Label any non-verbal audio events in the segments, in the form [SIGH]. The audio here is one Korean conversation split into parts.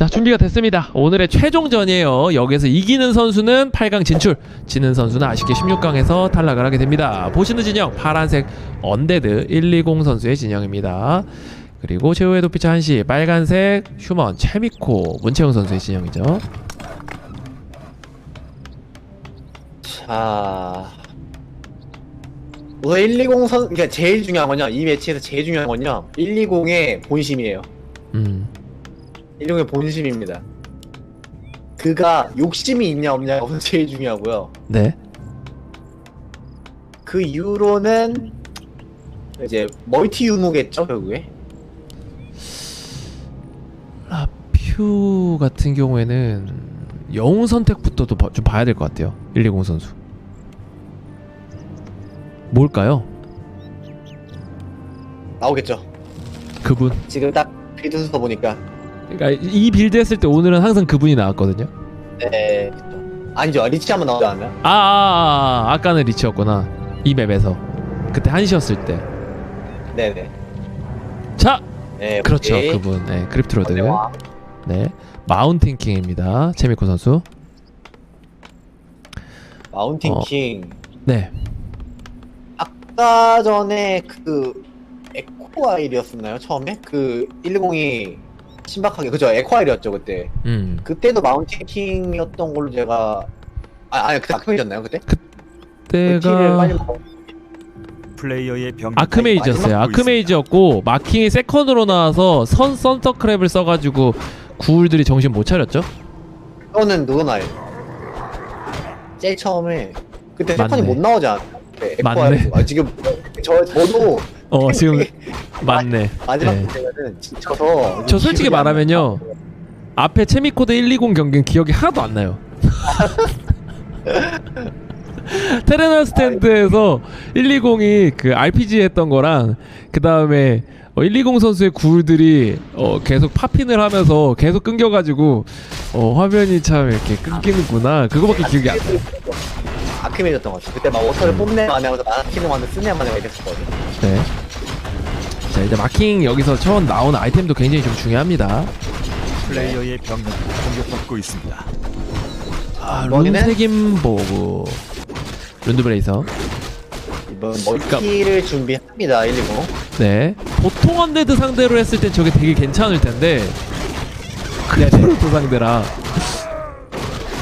자 준비가 됐습니다. 오늘의 최종전이에요. 여기서 이기는 선수는 8강 진출, 지는 선수는 아쉽게 16강에서 탈락을 하게 됩니다. 보시는 진영 파란색 언데드 120 선수의 진영입니다. 그리고 최후의 도피처 한시 빨간색 휴먼 최미코 문채영 선수의 진영이죠. 자, 우선 120 선, 그러니까 제일 중요한 건요. 이 매치에서 제일 중요한 건요. 120의 본심이에요. 음, 120의 본심입니다. 그가 욕심이 있냐 없냐가 [LAUGHS] 제일 중요하고요. 네. 그 이후로는 이제 멀티 유무겠죠 결국에. 라퓨 같은 경우에는 영웅 선택부터도 봐- 좀 봐야 될 것 같아요. 120 선수. 뭘까요? 나오겠죠. 그분. 지금 딱 빌드 순서 보니까. 그러니까 이 빌드 했을 때 오늘은 항상 그분이 나왔거든요. 네. 아니죠. 리치 한번 나오지 않나요? 아, 아, 아 아까는 리치였구나. 이 맵에서 그때 한시였을 때. 네네. 자, 네. 그렇죠. 오케이. 그분. 네, 크립트로드. 네, 마운틴 킹입니다. 체미코 선수. 마운틴 어. 킹. 네, 아까 전에 그 에코 아일이었었나요 처음에 그 110이 신박하게. 그죠? 에코아일이었죠 그때. 음, 그때도 마운틴 킹이었던 걸로 제가 아 아니 그 아크메이였나요 그때? 그 킬을 빨리 때가 먹- 플레이어의 병 아크메이지였어요. 아크메이지였고 마킹이 세컨으로 나와서 선 선터크랩을 써가지고 구울들이 정신 못 차렸죠? 그거는 누구나요 제일 처음에 그때. 세컨이 못 나오지 않았나요 네, 맞네. 아, 지금 [LAUGHS] 저 저도 어, 지금 맞네. 마지막 네. 때는 지쳐서 저 솔직히 안 말하면요. 앞에 체미코드 120 경기는 기억이 하나도 안 나요. [LAUGHS] 테레나 스탠드에서 120이 그 RPG 했던 거랑 그 다음에 120 선수의 구울들이 어 계속 파핀을 하면서 계속 끊겨가지고 어 화면이 참 이렇게 끊기는구나 그거밖에 기억이 안 나. 아크메이였던 것 같아요 그때 막 워터를 뽐내 만에 하면서 마키는 만에 쓰네 만에 이랬었거든요 네. 자 이제 마킹 여기서 처음 나온 아이템도 굉장히 좀 중요합니다. 플레이어의 병력이 공격받고 있습니다. 아 이번에는- 룬색임보고 룬드브레이서. 이번 멀티를 준비합니다 120 네. 보통 언데드 상대로 했을 땐 저게 되게 괜찮을 텐데 크리프로도 상대라.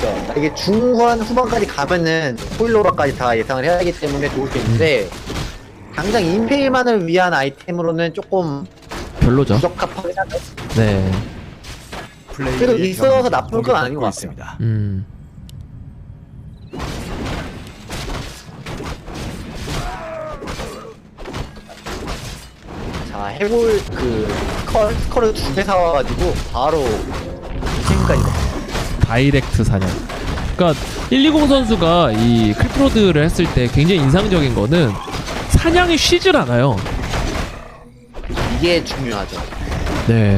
그러니까 이게 중후반 후반까지 가면은 포일로라까지 다 예상을 해야 하기 때문에 좋을 게 있는데 당장 인페일만을 위한 아이템으로는 조금 별로죠. 부적합하긴 하죠 네. 그래도 있어서 나쁜 건 아닌 것 공격받고. 있습니다. 음. 자 해골 그 스컬, 스컬을 두 개 사와가지고 바로 생까지 다이렉트 사냥. 그러니까 120 선수가 이 크리프로드를 했을 때 굉장히 인상적인 거는 사냥이 쉬질 않아요. 이게 중요하죠 네.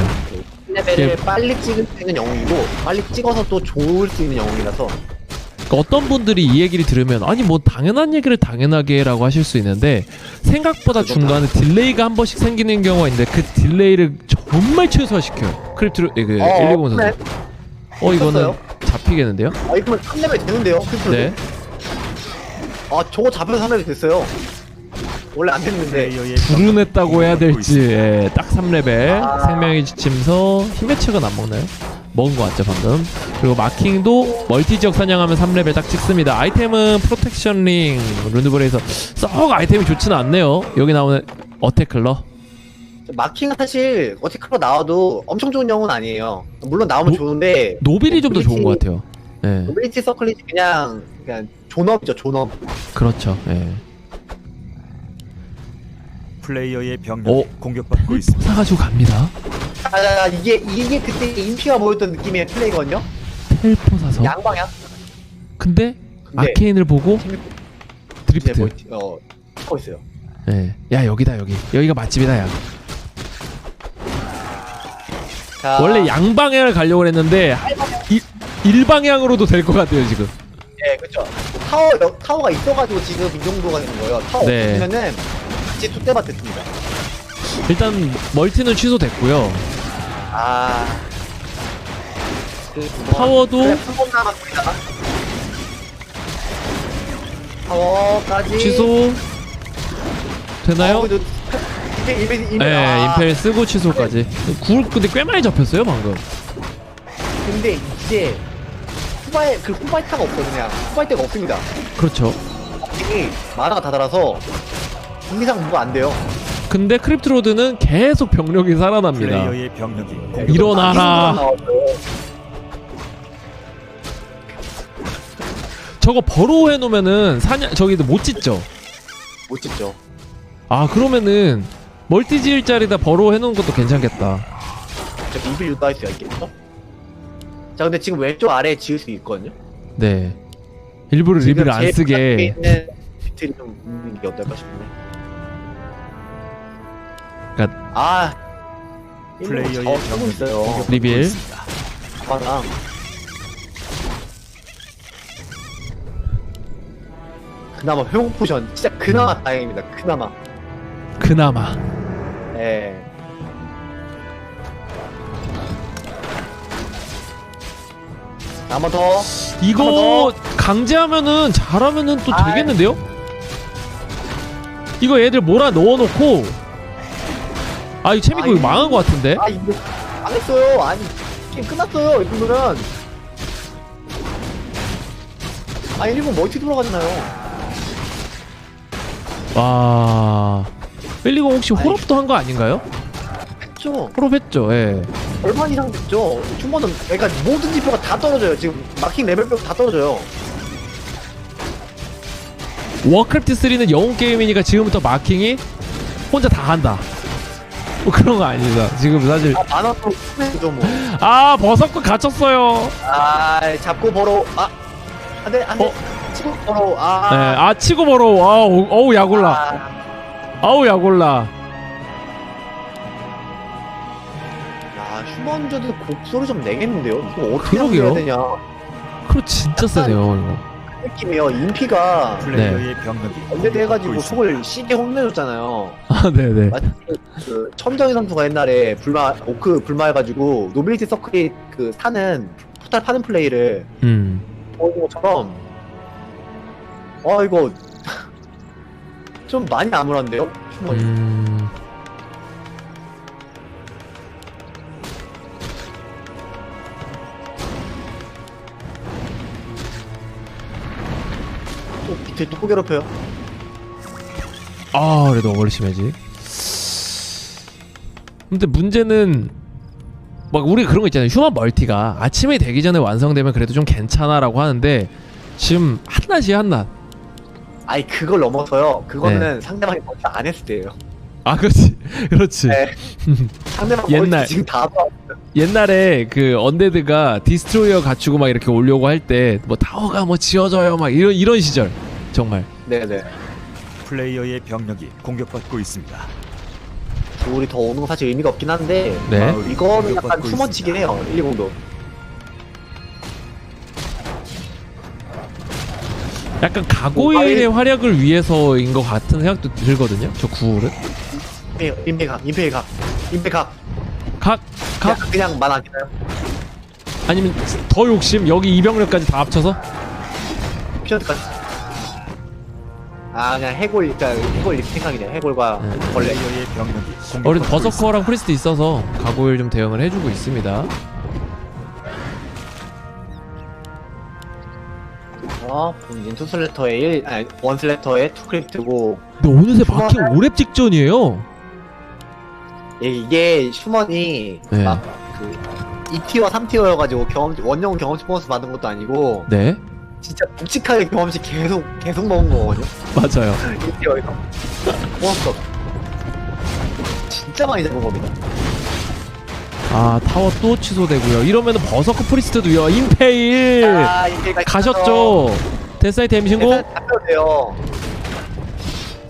레벨을 이게- 빨리 찍을 수 있는 영웅이고 빨리 찍어서 또 좋을 수 있는 영웅이라서 그러니까 어떤 분들이 이 얘기를 들으면 아니 뭐 당연한 얘기를 당연하게 해라고 하실 수 있는데 생각보다 그거다. 중간에 딜레이가 한 번씩 생기는 경우가 있는데 그 딜레이를 정말 최소화시켜요. 크립트로 그120 선수. 어 이거는? 잡히겠는데요? 아 이거면 3레벨 되는데요 크리스도 네. 아 저거 잡혀서 3레벨 됐어요 원래 안 됐는데. 플레이어의 불운했다고 해야 될지. 예, 딱 3레벨. 아. 생명의 지침서. 힘의 책은 안 먹나요? 먹은 거 같죠 방금. 그리고 마킹도 멀티 지역 사냥하면 3레벨 딱 찍습니다. 아이템은 프로텍션 링. 룬드브레이서 썩 아이템이 좋지는 않네요. 여기 나오는 어테클러. 마킹은 사실 어티크로 나와도 엄청 좋은 영웅은 아니에요. 물론 나오면 노- 좋은데 노빌이 좀 더 좋은 노빌이- 것 같아요. 예. 노빌리티 서클이 그냥 그냥 존엄이죠 존엄. 그렇죠. 예 플레이어의 어? 병력이 공격받고 있습니다. 사가지고 갑니다. 아 이게 이게 그때 인피가 보였던 느낌의 플레이거든요? 텔포 사서? 양방향? 근데 근데 아케인을 보고 이제 드리프트. 멀티 어 하고 있어요. 예. 야 여기다 여기. 여기가 맛집이다 야. 자, 원래 양방향을 가려고 했는데 이, 일방향으로도 될 것 같아요 지금. 예 그렇죠 타워 여- 타워가 있어가지고 지금 이 정도가 되는 거예요. 타워 네. 없으면은 같이 투대밭 됐습니다 일단 멀티는 취소됐고요 아 그, 뭐, 그래, 한번 남았습니다. 타워까지. 취소 되나요? 어, 임페, 임페, 임페, 네, 아, 임페일 쓰고 취소까지. 굴 근데 꽤 많이 잡혔어요 방금. 근데 이제 후바에 그 없어 그냥 후바이타가 없습니다. 그렇죠. 이게 만화가 다 달아서 이상 뭐가 안 돼요. 근데 크립트로드는 계속 병력이 살아납니다. 플레이어의 병력이 공격 일어나라. 저거 버로우 해놓으면은 사냥 저기도 못 짓죠. 못 짓죠. 아 그러면은 멀티 지을 자리다 버로우 해놓은 것도 괜찮겠다. 저할 수가 있겠죠? 자 근데 지금 왼쪽 아래에 지을 수 있거든요. 네. 일부러 리뷰를 안 지금 제 쓰게. 있는 비트를 좀 묻는 게 어떨까 싶네. 그러니까- 아 플레이어의 저 쓰고 있어요. 리빌. 바닥. 그나마 회복 포션 진짜 그나마 음. 다행입니다. 그나마. 그나마. 예. 한번 더. 이거 강제하면은 잘하면은 또 아이. 되겠는데요? 이거 애들 몰아 넣어놓고 아 이거 채미고 아이. 이거 망한 것 같은데? 아 이거 안 했어요. 아니 게임 끝났어요. 이 정도면. 아 일본 멀티 돌아가잖아요. 와 120 혹시. 홀업도 한 거 아닌가요? 했죠. 홀업 했죠 예 얼마 이상 됐죠. 충분은 그러니까 모든 지표가 다 떨어져요. 지금 마킹 레벨표 다 떨어져요. 워크래프트 3는 영웅 게임이니까 지금부터 마킹이 혼자 다 한다 뭐 그런 거 아닙니다 지금 사실 아 만화도 죠 뭐. 아 버섯고 갇혔어요 아 잡고 벌어. 아 안 돼 안돼. 어? 치고 벌어. 아. 네, 아 치고 벌어 아우 어우 야골라 아, 아우 야골라 야 휴먼저도 곡소리 좀 내겠는데요. 이거 어떻게 그러게요. 해야 되냐. 그럼 진짜 세네요 이거 그 느낌이요. 인피가 플레이어의 병력이 언제 공격받고 돼가지고 있습니다. 속을 시게 혼내줬잖아요. 아 네네 마치 그 첨정희 선수가 옛날에 불마 오크 불마해가지고 노빌리티 서클이 그 사는 포탈 파는 플레이를 음 보여준 것처럼 아 이거 [LAUGHS] 좀 많이 암울한데요? 음. 또 또 괴롭혀요. 아 그래도 어글리 심해지 근데 문제는 막 우리 그런 거 있잖아요 휴먼 멀티가 아침에 되기 전에 완성되면 그래도 좀 괜찮아라고 하는데 지금 한낮이 한낮 아니 그걸 넘어서요. 그거는 네. 상대방이 먼저 안 했을 때예요. 아 그렇지 [LAUGHS] 그렇지 네. [LAUGHS] 상대방 옛날- 지금 다 봐. 옛날에 그 언데드가 디스트로이어 갖추고 막 이렇게 오려고 할 때 뭐 타워가 뭐 지어져요 막 이런 이런 시절 정말 네네. 플레이어의 병력이 공격받고 있습니다. 둘이 더 오는 건 사실 의미가 없긴 한데 네 마을이 이거는 약간 공격받고 투머치긴 있습니다. 해요. 120도. 약간 가고일의 뭐, 활약을 위해서인 것 같은 생각도 들거든요 저 구울은 임페 각, 임페 각, 임페 각. 각 각 그냥, 그냥 만화기나요? 아니면 더 욕심 여기 이병력까지 다 합쳐서 피어드까지. 아 그냥 해골, 그러니까 해골 립 생각이네. 해골과 네. 벌레. 플레이어의 병력이 어린. 버서커랑 프리스트 있어서 가고일 좀 대응을 해주고 있습니다. 어, 본진 투 슬래터에 1, 아니 원 슬래터에 투 크립트고 근데 어느새 마킹 5렙 직전이에요. 예, 이게 슈먼이 네. 막그 2티어, 3티어여가지고 경험 원형 경험치 보너스 받은 것도 아니고 네, 진짜 묵직하게 경험치 계속 계속 먹은 거거든요. 맞아요. 1티어에서 보너스 없. 진짜 많이 잡은 겁니다. 아 타워 또 취소되고요. 이러면 버서커 프리스트도요. 임페일 아, 이게 가셨죠. 데사이 댐 신고. 잡혀도 돼요.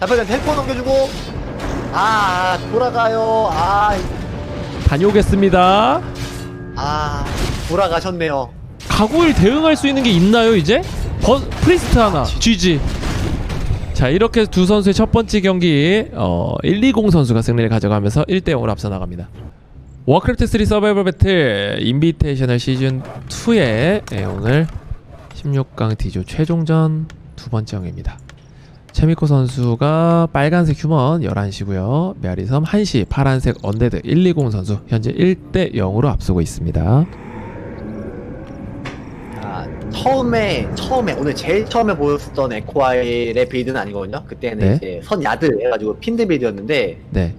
잡혀면 텔포 넘겨주고 아 돌아가요. 아, 다녀오겠습니다. 아 돌아가셨네요. 가고일 대응할 수 있는 게 있나요 이제? 버 프리스트 하나. GG. 자 이렇게 두 선수의 첫 번째 경기 어, 120 선수가 승리를 가져가면서 1대 0으로 앞서 나갑니다. 워크래프트 3 서바이벌 배틀 인비테이셔널 시즌 2의 예, 오늘 16강 D조 최종전 두 번째 경기입니다. 최미코 선수가 빨간색 휴먼 11시고요. 메아리섬 1시 파란색 언데드 120 선수 현재 1대 0으로 앞서고 있습니다. 아, 처음에 처음에 오늘 제일 처음에 보였었던 에코아일의 빌드는 아니거든요. 그때는 네. 이제 선 야드 해가지고 핀드 빌드였는데 네.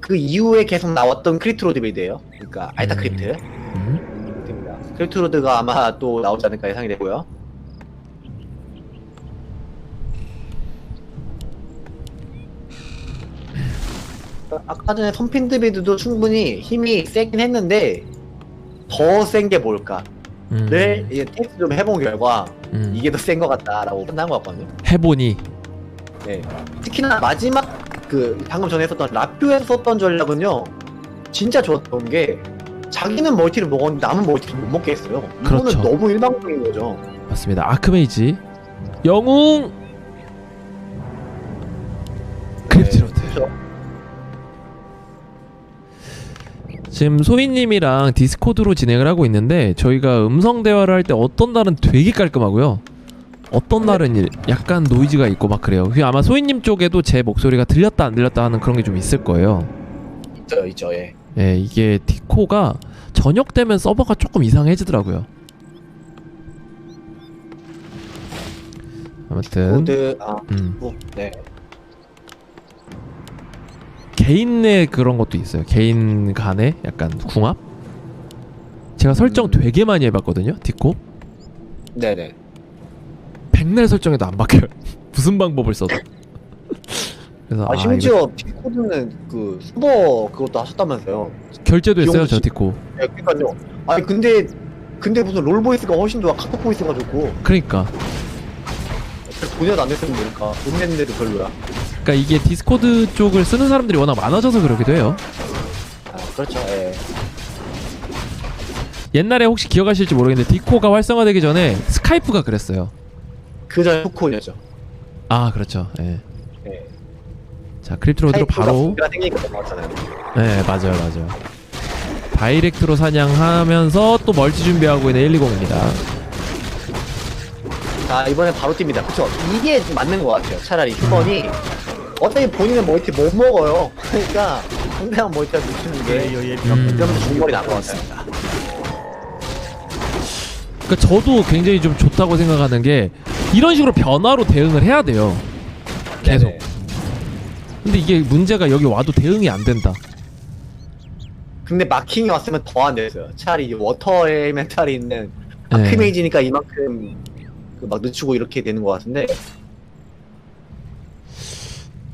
그 이후에 계속 나왔던 크리트로드 빌드예요. 그러니까 알타 음. 크리트 음. 됩니다. 크리트로드가 아마 또 나오지 않을까 예상이 되고요. 아까 전에 선핀드 빌드도 충분히 힘이 세긴 했는데 더 센 게 뭘까? 음. 를 이제 테스트 좀 해본 결과 음. 이게 더 센 것 같다라고 판단한 것 같거든요. 해보니 네. 특히나 마지막 그 방금 전에 썼던 라퓨에서 썼던 전략은요 진짜 좋았던 게 자기는 멀티를 먹었는데 남은 멀티를 못 먹게 했어요. 이거는 그렇죠. 너무 일방적인 거죠. 맞습니다. 아크메이지 영웅 지금 소희님이랑 디스코드로 진행을 하고 있는데 저희가 음성 대화를 할 때 어떤 날은 되게 깔끔하고요. 어떤 날은 일- 약간 노이즈가 있고 막 그래요. 그 아마 소희님 쪽에도 제 목소리가 들렸다 안 들렸다 하는 그런 게 좀 있을 거예요. 있죠, 있죠. 예. 예, 이게 디코가 저녁 되면 서버가 조금 이상해지더라고요. 아무튼 코드 아, 음, 뭐, 네. 개인 내 그런 것도 있어요. 개인 간의 약간 궁합. 제가 설정 음. 되게 많이 해봤거든요. 디코. 네, 네. 백날 설정해도 안 바뀌어요. [LAUGHS] 무슨 방법을 써도. 그래서 아, 아, 심지어 디코드는 그 서버 그것도 하셨다면서요. 이거 결제도 했어요. 저 시- 디코. 네, 그러니까요. 아니 근데 근데 무슨 롤 보이스가 훨씬 좋아 카톡 보이스가 좋고 그러니까. 돈이라도 안 냈으면 모를까 돈 냈는데도 별로야. 그러니까 이게 디스코드 쪽을 쓰는 사람들이 워낙 많아져서 그러기도 해요. 아, 그렇죠. 예. 옛날에 혹시 기억하실지 모르겠는데 디코가 활성화되기 전에 스카이프가 그랬어요. 그 전에 토크온이었죠. 아 그렇죠. 예. 예. 자 크립트로드로 바로 생기니까. 네 맞아요 맞아요 다이렉트로 사냥하면서 또 멀티 준비하고 있는 120입니다 자 이번엔 바로 뜁니다. 그쵸? 이게 좀 맞는 것 같아요. 차라리 휴먼이 어차피 본인은 멀티 못 먹어요. [LAUGHS] 그러니까 상대방 멀티가 놓치는 게 음. 병력이 이러면서 중거리 나올 것 공격받고 같아요. 있습니다. 그러니까 저도 굉장히 좀 좋다고 생각하는 게 이런 식으로 변화로 대응을 해야 돼요 계속 네네. 근데 이게 문제가 여기 와도 대응이 안 된다 근데 마킹이 왔으면 더 안 됐어요. 차라리 이 워터 엘멘탈이 있는 네. 아크메이지니까 이만큼 그 막 늦추고 이렇게 되는 것 같은데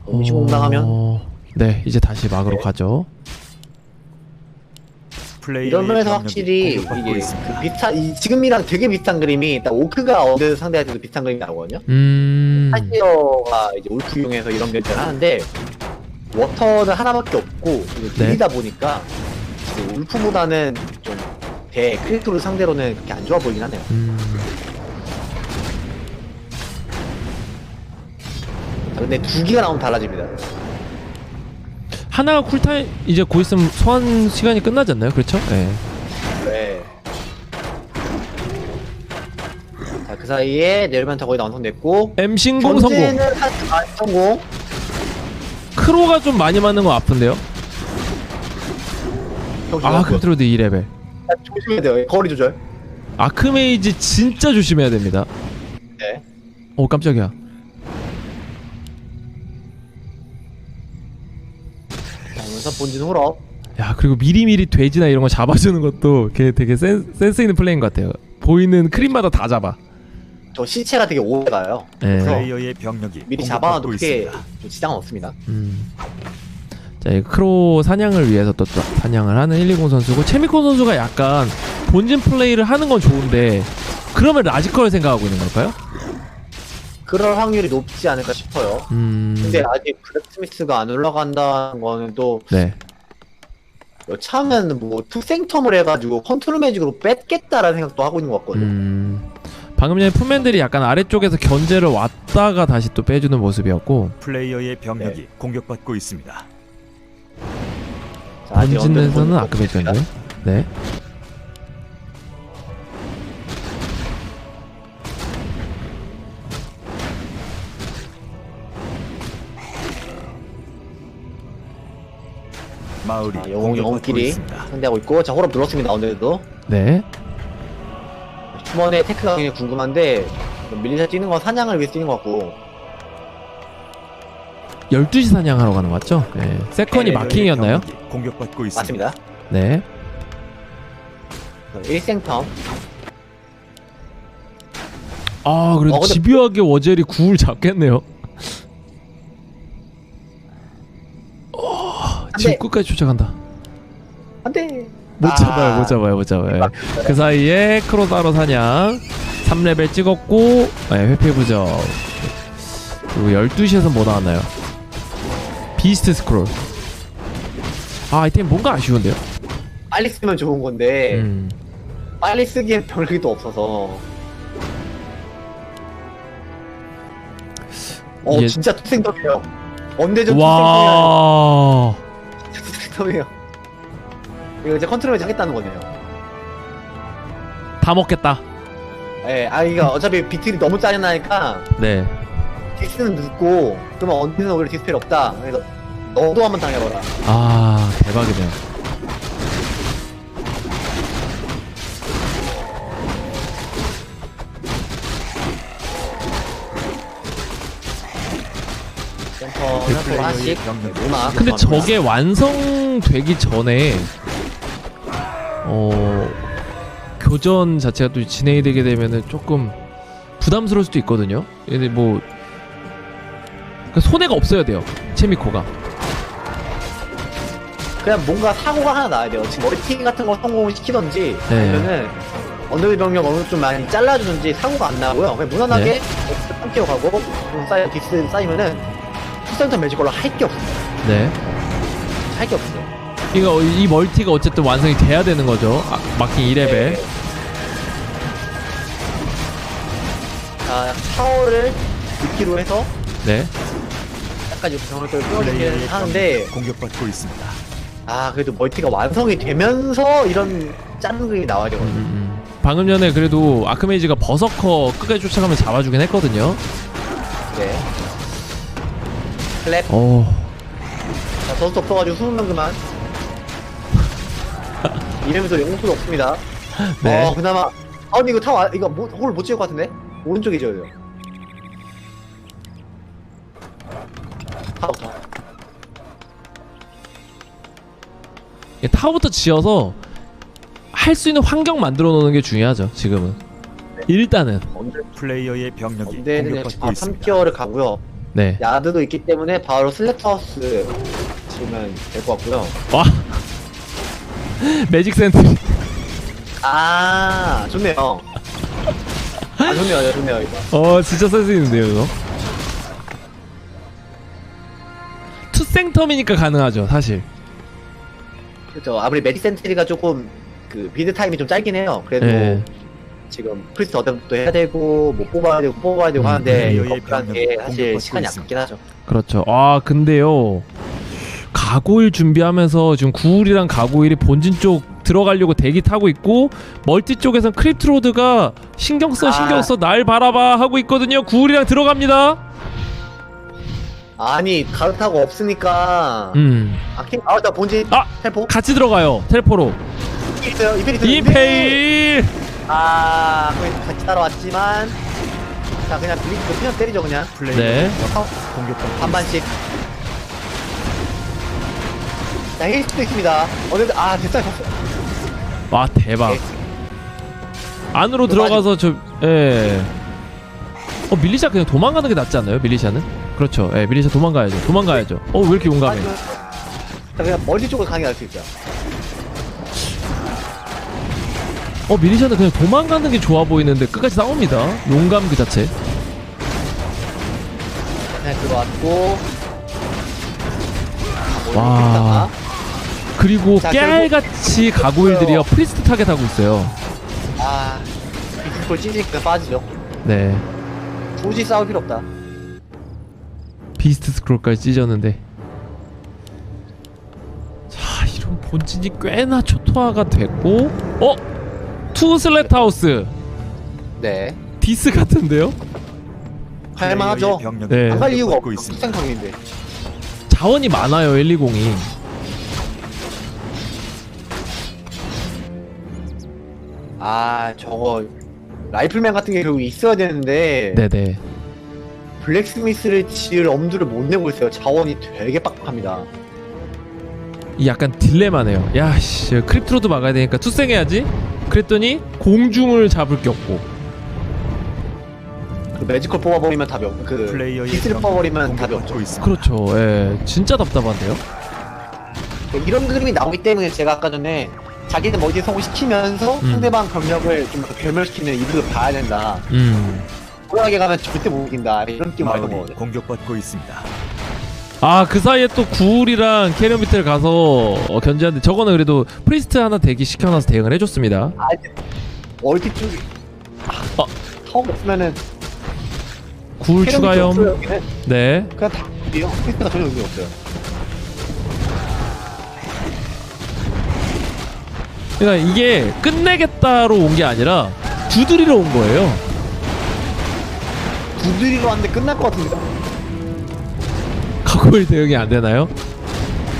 미시공당하면 어... 네 이제 다시 막으로 네. 가죠 이런 면에서 확실히 이게. 그 비슷한 이, 지금이랑 되게 비슷한 그림이 딱 오크가 어느 상대할 때도 비슷한 그림이 나오거든요. 음... 타이어가 이제 울프 이용해서 이런 결정을 하는데 워터는 하나밖에 없고 네. 들리다 보니까 그 울프보다는 좀대 크리토를 상대로는 그렇게 안 좋아 보이긴 하네요. 음... 근데 두 기가 나오면 달라집니다. 하나가 쿨타임 이제 곧 있으면 소환 시간이 끝나지 않나요? 그렇죠? 네. 네. 자, 그 사이에 내일면타 거의 다 완성됐고 엠신공 성공 견제는 한, 아, 성공. 크로가 좀 많이 맞는 거 아픈데요? 아 크립트로드 2레벨 자, 조심해야 돼요. 거리 조절. 아크메이지 진짜 조심해야 됩니다 네. 오 깜짝이야 본진 후럽. 야 그리고 미리미리 돼지나 이런 거 잡아주는 것도 걔 되게 센, 센스 있는 플레이인 것 같아요 보이는 크림마다 다 잡아 저 시체가 되게 오래 가요. 예. 플레이어의 병력이 미리 공격받고 잡아놔도 크게 있습니다. 좀 지장은 없습니다. 음. 자, 이 크로 사냥을 위해서 또, 또 사냥을 하는 120 선수고 체미코 선수가 약간 본진 플레이를 하는 건 좋은데 그러면 라지컬 생각하고 있는 걸까요? 그럴 확률이 높지 않을까 싶어요. 음. 근데 아직 블랙스미스가 안 올라간다는 거는 또 네. 여차하면 뭐 투생텀을 해가지고 컨트롤 매직으로 뺐겠다라는 생각도 하고 있는 것 같거든요. 음. 방금 전에 푸맨들이 약간 아래쪽에서 견제를 왔다가 다시 또 빼주는 모습이었고 플레이어의 병력이 네. 공격받고 있습니다. 자, 아직 본진에서는 언덕은 아크베이션이고요. 네. 마을이 자, 영웅 영웅끼리. 상대하고 있고 자 호럽 눌렀습니다 언데도 네. 휴먼의 테크가 굉장히 궁금한데 밀리사 뛰는 건 사냥을 위해서 뛰는 것 같고 12시 사냥하러 가는 거 맞죠? 네. 세컨이 네, 마킹이었나요? 병력이 공격받고 있습니다. 맞습니다 네. 1생텀 아, 그래도 어, 근데- 집요하게 워젤이 구울 잡겠네요. 지금 돼. 끝까지 쫓아간다. 안돼 못 잡아요, 못 잡아요, 못 잡아요. 그 사이에 크로다로 사냥 3레벨 찍었고 네, 회피 부적 그리고 12시에서 뭐 나왔나요? 비스트 스크롤 아 아이템 뭔가 아쉬운데요? 빨리 쓰면 좋은 건데 음. 빨리 쓰기엔 또 없어서 어 이게- 진짜 투생덤이에요 언제전 투생덤이에요 와 투생덤이에요. 이거 이제 컨트롤을 하겠다는 거네요. 다 먹겠다. 예, 아 이거 어차피 비틀이 너무 짜증나니까 네. 딕스는 늦고 그러면 언제는 오히려 디스펠 없다. 그래서 너도 한번 당해봐라. 아 대박이네요 하나씩 병력이 누나 근데 저게 완성되기 전에 어 교전 자체가 또 진행이 되게 되면은 조금 부담스러울 수도 있거든요. 근데 뭐 그러니까 손해가 없어야 돼요. 체미코가. 그냥 뭔가 사고가 하나 나야 돼요 지금 머리팅 같은 거 성공을 시키던지 네. 아니면은 언더비 병력 어느 좀 많이 잘라주든지 사고가 안 나고요 그냥 무난하게 네. 함께 가고 쌓이 딕스 쌓이면은 투센터 매질 걸로 할 게 없어요 네. 할 게 없어요 이거 이 멀티가 어쨌든 완성이 돼야 되는 거죠. 아, 마킹 2레벨. 네. 자 타워를 6기로 해서 네. 약간 이렇게 플레이어의 끌어주긴 하는데 공격받고 있습니다. 아 그래도 멀티가 완성이 되면서 이런 짠 그림이 나와야 음, 되거든요 음. 방금 전에 그래도 아크메이지가 버서커 끝까지 쫓아가면 잡아주긴 했거든요. 네 클랩 오. 자 더스 없어가지고 20명 그만 이러면서 영웅소도 없습니다 [LAUGHS] 네. 어 그나마 아 근데 이거 타워 아- 이거 뭐, 홀 못 찍을 것 같은데? 타워 타워 예, 타워부터 지어서 할 수 있는 환경 만들어 놓는 게 중요하죠. 지금은. 일단은. 언제 플레이어의 병력이 언제는 공격받고 아 있습니다. 3개월을 가고요 네. 야드도 있기 때문에 바로 슬랩하우스 지으면 될 것 같고요 와. [LAUGHS] 매직 센트리. 아 좋네요 아 좋네요 좋네요 이거 어, 진짜 센스 있는데요, 이거. 투생텀이니까 가능하죠, 사실. 그렇죠 아무리 메디 센트리가 조금 그 비드 타임이 좀 짧긴 해요 그래도 네. 지금 프리스트 어댑도 해야 되고 뭐 뽑아야 되고 뽑아야 되고 음, 하는데 플레이어의 이거 업그레이드하는 게 병력이 사실 시간이 있습니다. 아깝긴 하죠 그렇죠. 아, 근데요. 가고일 준비하면서 지금 구울이랑 가고일이 본진 쪽 들어가려고 대기 타고 있고 멀티 쪽에선 크립트로드가 신경 써 아. 신경 써 날 바라봐 하고 있거든요. 구울이랑 들어갑니다. 아니 가르타고 없으니까 음. 아킹 아나 본진 아! 텔포 같이 들어가요. 텔포로. 있어요 이페리 있어요 이페일. 아 그냥 같이 따라왔지만 자 그냥 빌리고 그냥 때리죠 그냥 플레이어의 네. 어, 공격받고 반반씩 자 힐스도 있습니다 어느 아 됐어요 와 대박. 네. 안으로 그 들어가서 저 예. 어 밀리샤 그냥 도망가는 게 낫지 않나요? 밀리샤는? 그렇죠. 예, 밀리샤 도망가야죠. 도망가야죠. 어 왜 이렇게 용감해? 아니면- 자 그냥 멀리 쪽으로 나을 수 있어 어 밀리샤는 그냥 도망가는 게 좋아 보이는데 끝까지 싸웁니다. 용감 그 자체. 그냥 들어왔고 와. 그리고 자, 깨알같이 가고일들이요 프리스트 타겟하고 있어요. 아 비스콜 찌니까 빠지죠 네. 굳이 싸울 필요 없다 비스트 스크롤까지 찢었는데. 자 이런 본진이 꽤나 초토화가 됐고 어? 투 슬랫하우스 네. 디스 같은데요? 할만하죠. 병력이 네. 안 갈 이유가 없어. 있습니다. 특생성인데. 자원이 많아요 120이 아 저거 라이플맨 같은 게 결국 있어야 되는데 네네 블랙스미스를 지을 엄두를 못 내고 있어요. 자원이 되게 빡빡합니다. 이 약간 딜레마네요 야씨 크립트로드 막아야 되니까 투생해야지 그랬더니 공중을 잡을 게 없고 그 매지컬 뽑아버리면 답이 없고 그 플레이어의 병력이 뽑아버리면 답이 없죠. 있습니다. 그렇죠 예 진짜 답답한데요 이런 그림이 나오기 때문에 제가 아까 전에 자기는 멀티 성공시키면서 음. 상대방 병력을 좀더 괴멸시키는 이득을 봐야 된다. 음 돌아가게 가면 절대 못 이긴다. 이런 느낌 마을이 거거든요. 공격받고 있습니다. 아 그 사이에 또 구울이랑 캐리어 밑을 가서 어, 견제하는데 저거는 그래도 프리스트 하나 대기 시켜놔서 대응을 해줬습니다 아, 이제 멀티 쪽이 아, 어. 타워가 없으면은 구울 추가염 없어요, 여기는. 네 그냥 다 이요. 피스가 전혀 의미 없어요. 그러니까 이게 끝내겠다로 온 게 아니라 두드리러 온 거예요 두드리로 왔는데 끝날 것 같습니 다. 각오일 대응이 안 되나요?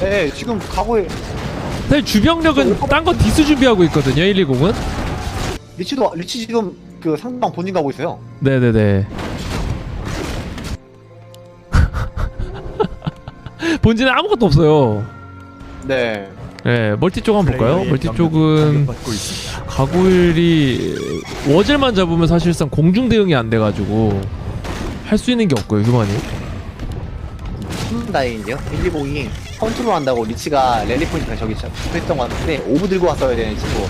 네, 지금 각오에 사실 주병력은 딴 거 디스 준비하고 있거든요 120은 리치도 리치 지금 그 상대방 본진 가고 있어요. 네네네 [LAUGHS] 본진에 아무것도 없어요 네. 네 멀티 쪽 한번 볼까요? 멀티 쪽은. 가구일이 워즐만 잡으면 사실상 공중 대응이 안 돼가지고 할 수 있는 게 없고요 휴먼이 다행인데요. 120이 컨트롤 한다고 리치가 랠리 포인트가 저기 했던 것 같은데 오브 들고 왔어야 되는 친구.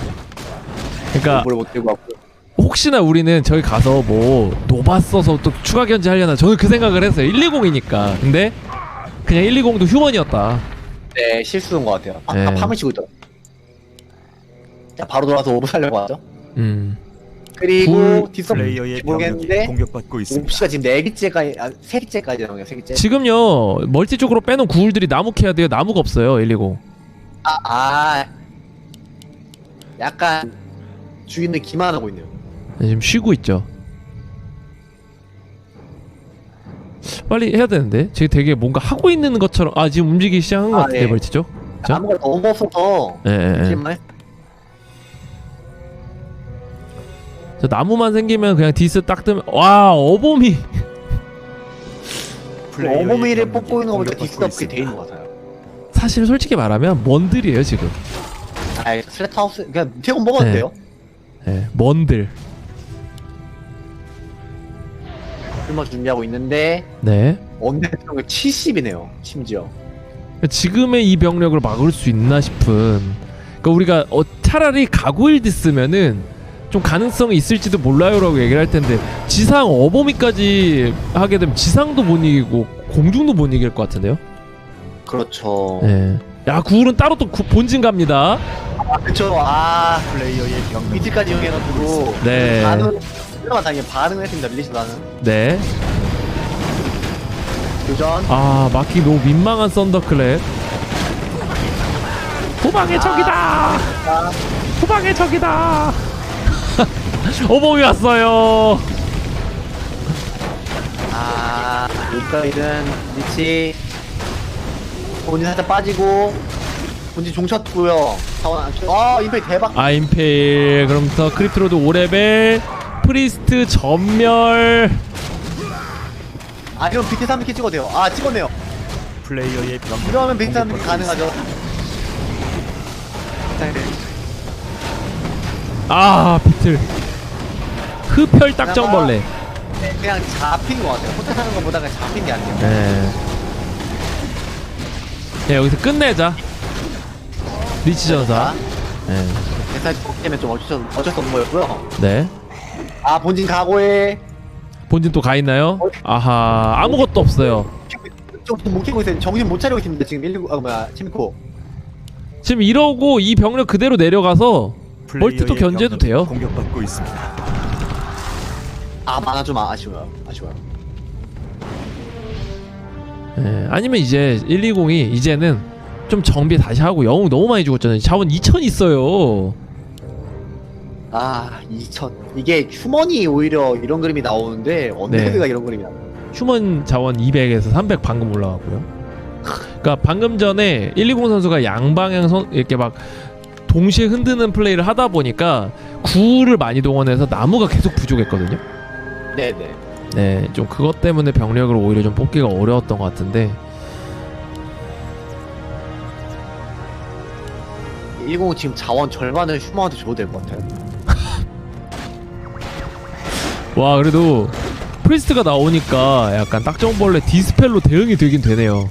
그러니까 오브를 못 들고 왔고. 혹시나 우리는 저기 가서 뭐 노바 써서 또 추가 견제 하려나 저는 그 생각을 했어요 120이니까 근데 그냥 120도 휴먼이었다 네, 실수인 것 같아요. 아, 네. 아, 팜을 치고 있더라. 자, 바로 돌아서 오브 살려고 하죠. 음 그리고 굴 디서 플레이어의 병력이 모르겠는데 공격받고 있습니다. 옵시가 지금 네 개째까지, 아, 세 개째까지 나오네요. 세 개째. 지금요 멀티 쪽으로 빼놓은 구울들이 나무 캐야 돼요 나무가 없어요 120 아, 아, 약간 주인을 기만하고 있네요. 네, 지금 쉬고 있죠 빨리 해야 되는데 지금 되게 뭔가 하고 있는 것처럼 아 지금 움직이기 시작한 것 아, 같은데 네. 멀티 쪽 자. 나무가 너무 없어서 예, 예, 예. 정말 저 나무만 생기면 그냥 디스 딱 뜨면 와 어머미를 병력이 뽑고 있는 것보다 디스가 없게 돼 있는. 것 같아요. 사실 솔직히 말하면 먼들이에요 지금 아, 슬래트하우스 그냥 태곤 먹어도 네. 돼요. 예, 먼들 풀마 준비하고 있는데 네 언제 병력 70이네요. 심지어. 지금의 이 병력을 막을 수 있나 싶은 그러니까 우리가 어, 차라리 가구일드 쓰면은 좀 가능성이 있을지도 몰라요라고 얘기를 할 텐데 지상 어보미까지 하게 되면 지상도 못 이기고 공중도 못 이길 것 같은데요? 그렇죠. 예. 야 구울은 따로 또 구- 본진 갑니다. 아, 그쵸. 아, 플레이어의 병력이 밑에까지 이용해가지고 네. 반응 그나마 다행히 반응을 했습니다. 밀리시 나는 네. 교전. 아 막기 너무 민망한 썬더클랩. 후방의 적이다. 아, 후방의 적이다. 어보미 왔어요. 아, 여기까지는 리치 본진 살짝 빠지고 본진 종쳤고요. 사원 안 쳐. 아, 임팩 대박. 아임페일 그럼부터 크립트로드 5레벨 프리스트 전멸 아, 이런 비트 3킬 찍어도 돼요. 아, 찍었네요. 플레이어의 병력이 이러면 비트 3킬 공격받고 가능하죠. 네. 아 비틀 흡혈 딱정벌레 그냥 잡힌 것 같아요. 사는 것보다 그냥 잡힌 게 아니에요. 네. 네 여기서 끝내자 리치 전사 네. 대사 때문에 좀 어쩔 수, 어쩔 수 없는 거였고요. 네 아, 본진 각오에 본진 또 가 있나요? 아하 아무것도 없어요 좀못 키고 있어요. 정신 못 차리고 있습니다. 지금 119, 아, 뭐야, 치미코. 지금 이러고 이 병력 그대로 내려가서 멀티도 플레이어의 견제도 돼요. 공격받고 있습니다. 아, 많아 좀 아쉬워요. 아쉬워요. 네. 아니면 이제 120이 이제는 좀 정비 다시 하고 영웅 너무 많이 죽었잖아요. 자원 2천 있어요. 아 2000 이게 휴먼이 오히려 이런 그림이 나오는데 언데드가 네. 이런 그림이 나와 휴먼 자원 200에서 300 방금 올라갔고요. 그러니까 방금 전에 120 선수가 양방향 선 이렇게 막 동시에 흔드는 플레이를 하다 보니까 구를 많이 동원해서 나무가 계속 부족했거든요. 네네 네, 좀 그것 때문에 병력을 오히려 좀 뽑기가 어려웠던 것 같은데 120 지금 자원 절반을 휴먼한테 줘도 될 것 같아요 [LAUGHS] 와 그래도 프리스트가 나오니까 약간 딱정벌레 디스펠로 대응이 되긴 되네요.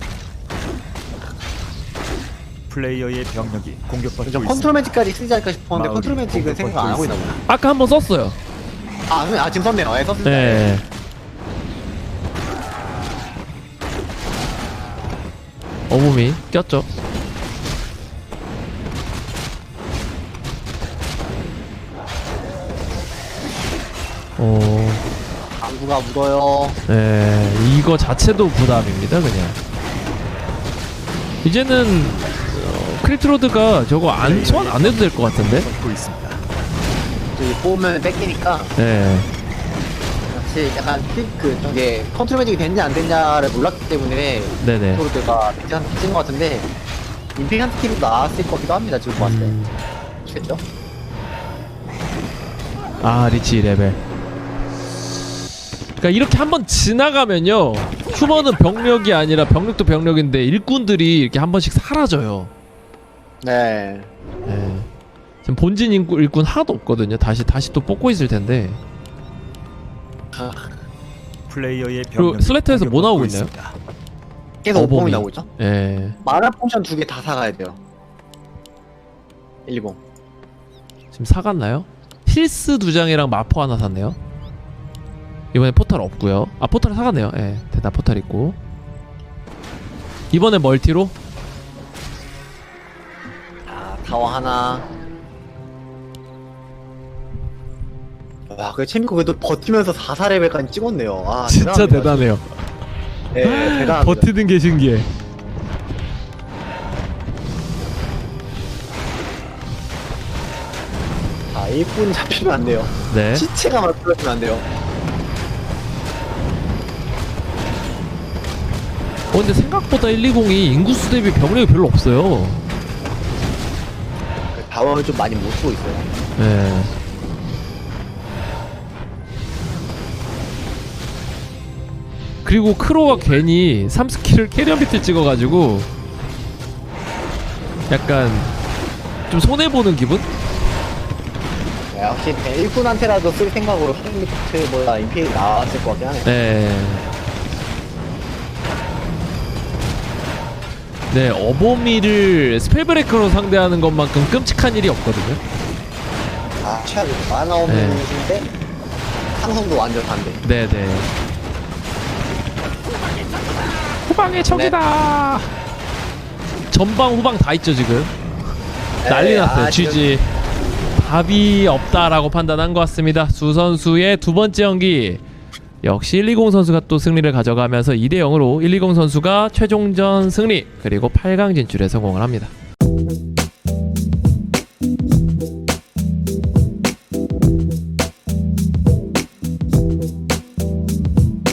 플레이어의 병력이 공격받고 저 있습니다. 컨트롤 매직까지 쓰지 않을까 싶었는데 마을이 컨트롤 매직은 생각 안 하고 있나 보네 아까 한번 썼어요. 아, 그- 아 지금 썼네요 예 썼습니다 네. 어몸이 꼈죠. 어, 방구가 묻어요 네, 이거 자체도 부담입니다, 그냥. 이제는 어, 크리트로드가 저거 안 소환 안 해도 될 것 같은데. 있습니다. 저기 뽑으면 뺏기니까 네, 사실 약간 그 저게 컨트롤 매직이 됐냐 안 됐냐를 몰랐기 때문에 네네. 프로드가 비슷한 비슷한 것 같은데 임팩한트 팀도 나왔을 것 같기도 합니다 지금 봤을 때 음, 아시겠죠? 아 리치 레벨. 그러니까 이렇게 한번 지나가면요 휴먼은 병력이 아니라 병력도 병력인데 일꾼들이 이렇게 한 번씩 사라져요. 네 네. 지금 본진 일꾼, 일꾼 하나도 없거든요. 다시 다시 또 뽑고 있을 텐데. 플레이어의 그리고 슬래터에서 뭐 나오고 있나요? 있습니다. 계속 어범이. 오범이 나오고 있죠? 예. 마라 포션 두 개 다 사가야 돼요 120 지금 사갔나요? 힐스 두 장이랑 마포 하나 샀네요. 이번에 포탈 없고요. 아 포탈 사갔네요. 예. 대다 포탈 있고. 이번에 멀티로 아 타워 하나 와 그래 재밌고 그래도 버티면서 4사레벨까지 찍었네요 아 [LAUGHS] 진짜 대단합니다. 대단해요. 네 대단합니다 버티는 게 신기해. 아 일꾼 잡히면 안 돼요 네. 시체가 만들어지면 안 돼요 어 근데 생각보다 120이 인구수 대비 병력이 별로 없어요. 그 다원을 좀 많이 못 쓰고 있어요 네. 그리고 크로가 괜히 3스킬을 캐리어 비트 찍어가지고 약간 좀 손해보는 기분? 네, 확실히 일꾼한테라도 쓸 생각으로 뭐야 임페이 나왔을 것 같긴 하네 네. 네, 어보미를 스펠브레이커로 상대하는 것만큼 끔찍한 일이 없거든요. 아 최악이죠 만화 없는 네. 분인데 상성도 완전 반대 네네. 후방의 적이다. 전방 후방 다 있죠 지금. 난리 네, 났어요. 아, 지금 GG. 답이 없다라고 판단한 것 같습니다. 수 선수의 두 번째 연기. 역시 120 선수가 또 승리를 가져가면서 2대 0으로 120 선수가 최종전 승리 그리고 8강 진출에 성공을 합니다.